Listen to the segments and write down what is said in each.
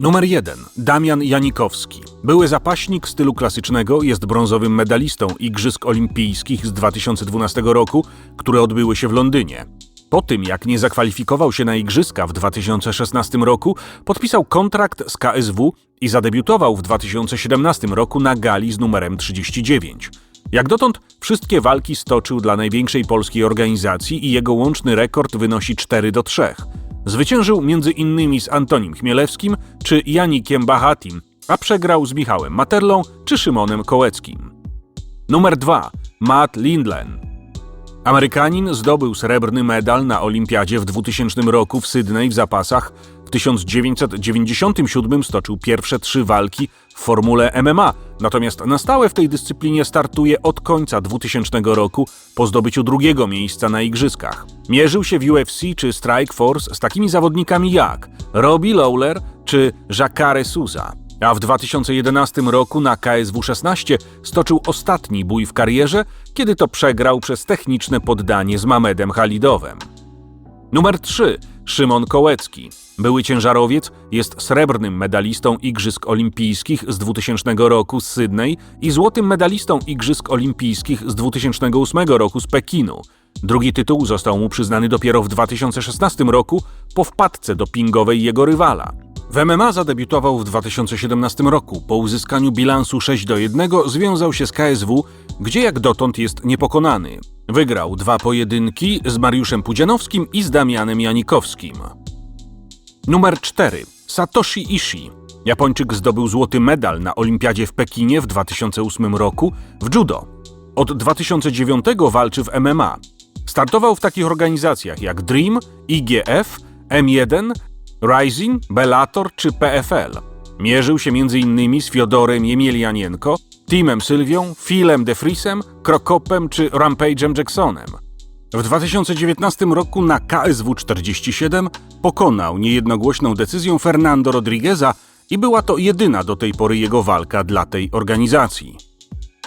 Numer 1. Damian Janikowski. Były zapaśnik stylu klasycznego, jest brązowym medalistą Igrzysk Olimpijskich z 2012 roku, które odbyły się w Londynie. Po tym, jak nie zakwalifikował się na Igrzyska w 2016 roku, podpisał kontrakt z KSW i zadebiutował w 2017 roku na gali z numerem 39. Jak dotąd wszystkie walki stoczył dla największej polskiej organizacji i jego łączny rekord wynosi 4 do 3. Zwyciężył m.in. z Antonim Chmielewskim czy Janikiem Bahatim, a przegrał z Michałem Materlą czy Szymonem Kołeckim. Numer 2. Matt Lindlen. Amerykanin zdobył srebrny medal na Olimpiadzie w 2000 roku w Sydney w zapasach. W 1997 stoczył pierwsze trzy walki w formule MMA, natomiast na stałe w tej dyscyplinie startuje od końca 2000 roku po zdobyciu drugiego miejsca na Igrzyskach. Mierzył się w UFC czy Strike Force z takimi zawodnikami jak Robbie Lawler czy Jacare Souza a w 2011 roku na KSW 16 stoczył ostatni bój w karierze, kiedy to przegrał przez techniczne poddanie z Mamedem Halidowem. Numer 3. Szymon Kołecki. Były ciężarowiec, jest srebrnym medalistą Igrzysk Olimpijskich z 2000 roku z Sydney i złotym medalistą Igrzysk Olimpijskich z 2008 roku z Pekinu. Drugi tytuł został mu przyznany dopiero w 2016 roku po wpadce dopingowej jego rywala. W MMA zadebiutował w 2017 roku. Po uzyskaniu bilansu 6 do 1 związał się z KSW, gdzie jak dotąd jest niepokonany. Wygrał dwa pojedynki z Mariuszem Pudzianowskim i z Damianem Janikowskim. Numer 4. Satoshi Ishii. Japończyk zdobył złoty medal na Olimpiadzie w Pekinie w 2008 roku w judo. Od 2009 walczy w MMA. Startował w takich organizacjach jak Dream, IGF, M1, Rising, Bellator czy PFL. Mierzył się m.in. z Fiodorem Jemielianienko, Timem Sylwią, Philem De Vriesem, Krokopem czy Rampage'em Jacksonem. W 2019 roku na KSW 47 pokonał niejednogłośną decyzją Fernando Rodrigueza i była to jedyna do tej pory jego walka dla tej organizacji.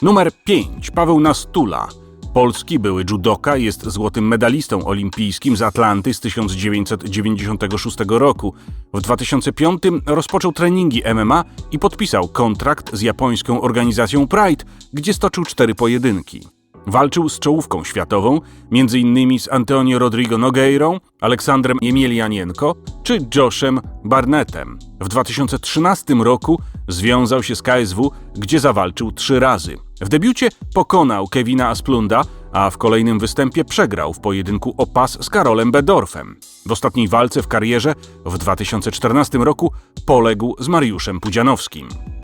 Numer 5. Paweł Nastula. Polski były judoka, jest złotym medalistą olimpijskim z Atlanty z 1996 roku. W 2005 rozpoczął treningi MMA i podpisał kontrakt z japońską organizacją Pride, gdzie stoczył cztery pojedynki. Walczył z czołówką światową, m.in. z Antonio Rodrigo Nogueirą, Aleksandrem Jemielianienko czy Joshem Barnettem. W 2013 roku związał się z KSW, gdzie zawalczył trzy razy. W debiucie pokonał Kevina Asplunda, a w kolejnym występie przegrał w pojedynku o pas z Karolem Bedorfem. W ostatniej walce w karierze w 2014 roku poległ z Mariuszem Pudzianowskim.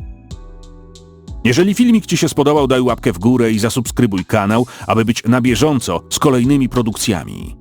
Jeżeli filmik Ci się spodobał, daj łapkę w górę i zasubskrybuj kanał, aby być na bieżąco z kolejnymi produkcjami.